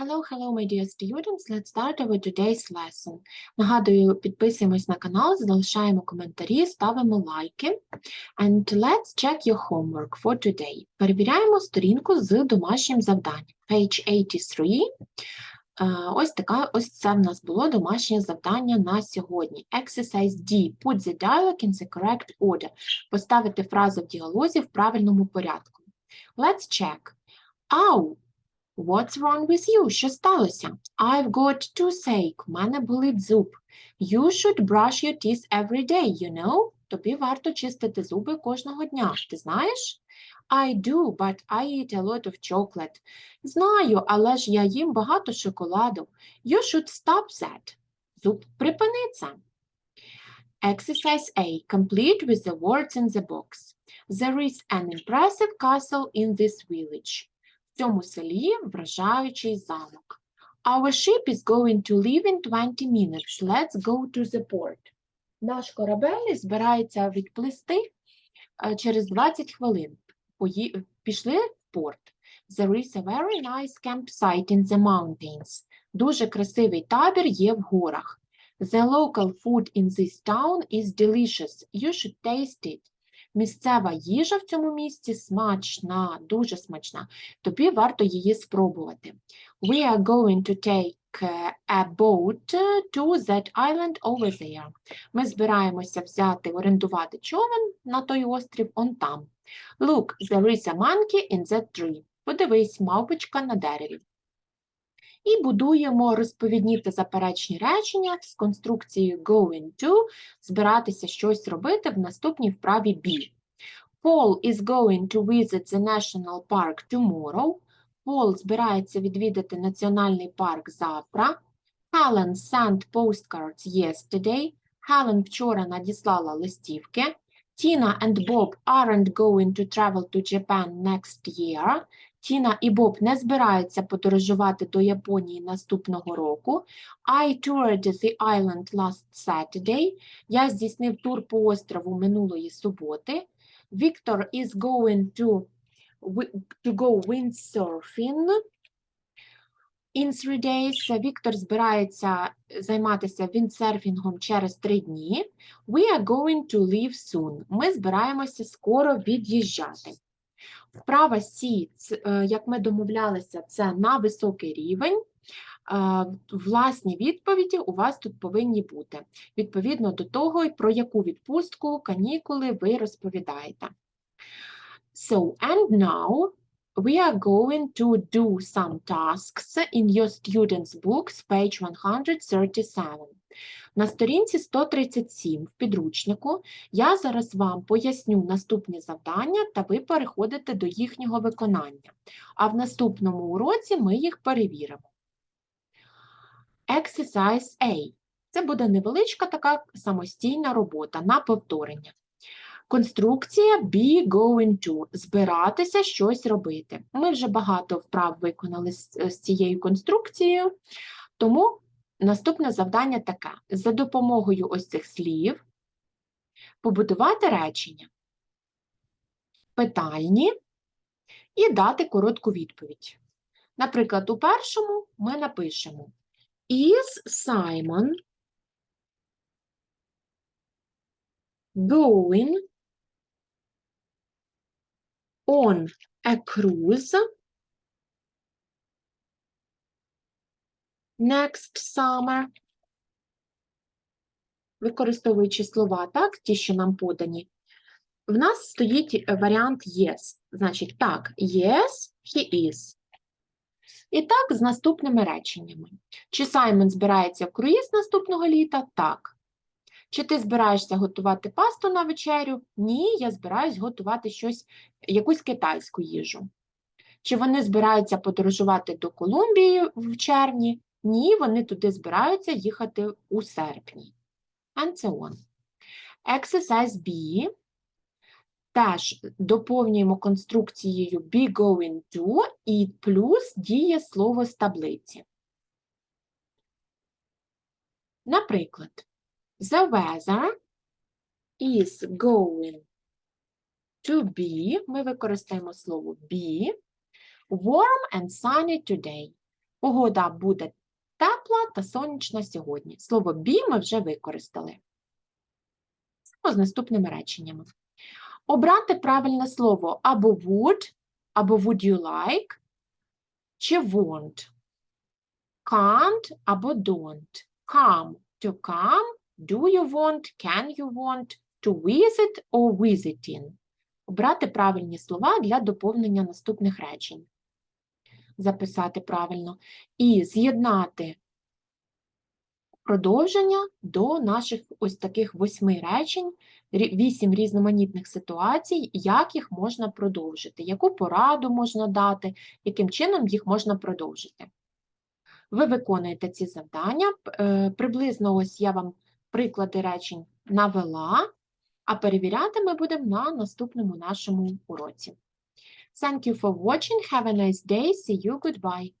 Hello, hello, my dear students. Let's start our today's lesson. Нагадую, підписуємось на канал, залишаємо коментарі, ставимо лайки. And let's check your homework for today. Перевіряємо сторінку з домашнім завданням. Page 83. Е, Ось така, ось це в нас було домашнє завдання на сьогодні. Exercise D. Put the dialogue in the correct order. Поставити фразу в діалозі в правильному порядку. Let's check. Ау, What's wrong with you? Що сталося? I've got toothache. У мене болить зуб. You should brush your teeth every day, you know? Тобі варто чистити зуби кожного дня. Ти знаєш? I do, but I eat a lot of chocolate. Знаю, але ж я їм багато шоколаду. You should stop that. Зуб, припини це. Exercise A. Complete with the words in the box. There is an impressive castle in this village. Цьому селі вражаючий замок. Our ship is going to leave in 20 minutes. Let's go to the port. Наш корабель збирається відплисти е, через 20 хвилин. Пішли в порт. There is a very nice campsite in the mountains. Дуже красивий табір є в горах. The local food in this town is delicious. You should taste it. Місцева їжа в цьому місці смачна, дуже смачна. Тобі варто її спробувати. We are going to take a boat to that island over there. Ми збираємося взяти, орендувати човен на той острів он там. Look, there is a monkey in that tree. Подивись, мавпочка на дереві. І будуємо розповідні та заперечні речення з конструкцією going to, збиратися щось робити в наступній вправі be. Paul is going to visit the national park tomorrow. Пол збирається відвідати національний парк завтра. Helen sent postcards yesterday. Helen вчора надіслала листівки. Tina and Bob aren't going to travel to Japan next year. Тіна і Боб не збираються подорожувати до Японії наступного року. I toured the island last Saturday. Я здійснив тур по острову минулої суботи. Victor is going to, to go windsurfing in three days. Віктор збирається займатися віндсерфінгом через три дні. We are going to leave soon. Ми збираємося скоро від'їжджати. Вправа Сі, е, як ми домовлялися, це на високий рівень. Е, Власні відповіді у вас тут повинні бути відповідно до того, про яку відпустку, канікули ви розповідаєте. So, and now we are going to do some tasks in your students' books, page 137. На сторінці 137 в підручнику я зараз вам поясню наступні завдання, та ви переходите до їхнього виконання. А в наступному уроці ми їх перевіримо. Exercise A. Це буде невеличка така самостійна робота на повторення. Конструкція be going to збиратися щось робити. Ми вже багато вправ виконали з, цією конструкцією, тому наступне завдання таке: за допомогою ось цих слів побудувати речення питальні і дати коротку відповідь. Наприклад, у першому ми напишемо Is Simon going on a cruise next summer. Використовуючи слова, так, ті, що нам подані, в нас стоїть е, варіант yes. Значить, так, yes, he is. І так з наступними реченнями. Чи Саймон збирається в круїз наступного літа? Так. Чи ти збираєшся готувати пасту на вечерю? Ні, я збираюсь готувати щось, якусь китайську їжу. Чи вони збираються подорожувати до Колумбії в червні? Ні, вони туди збираються їхати у серпні. And so on. Exercise B. Теж доповнюємо конструкцією be going to і плюс діє слово з таблиці. Наприклад, the weather is going to be, ми використаємо слово be, warm and sunny today. Погода буде тепла та сонячна сьогодні. Слово be ми вже використали. З наступними реченнями. Обрати правильне слово або would, або would you like, чи won't. Can't або don't. Come. To come. Do you want? Can you want? To visit or visiting. Обрати правильні слова для доповнення наступних речень. Записати правильно. І з'єднати продовження до наших ось таких восьми речень, вісім різноманітних ситуацій, як їх можна продовжити, яку пораду можна дати, яким чином їх можна продовжити. Ви виконуєте ці завдання. е, Приблизно ось я вам приклади речень навела, а перевіряти ми будемо на наступному нашому уроці. Thank you for watching. Have a nice day. See you. Goodbye.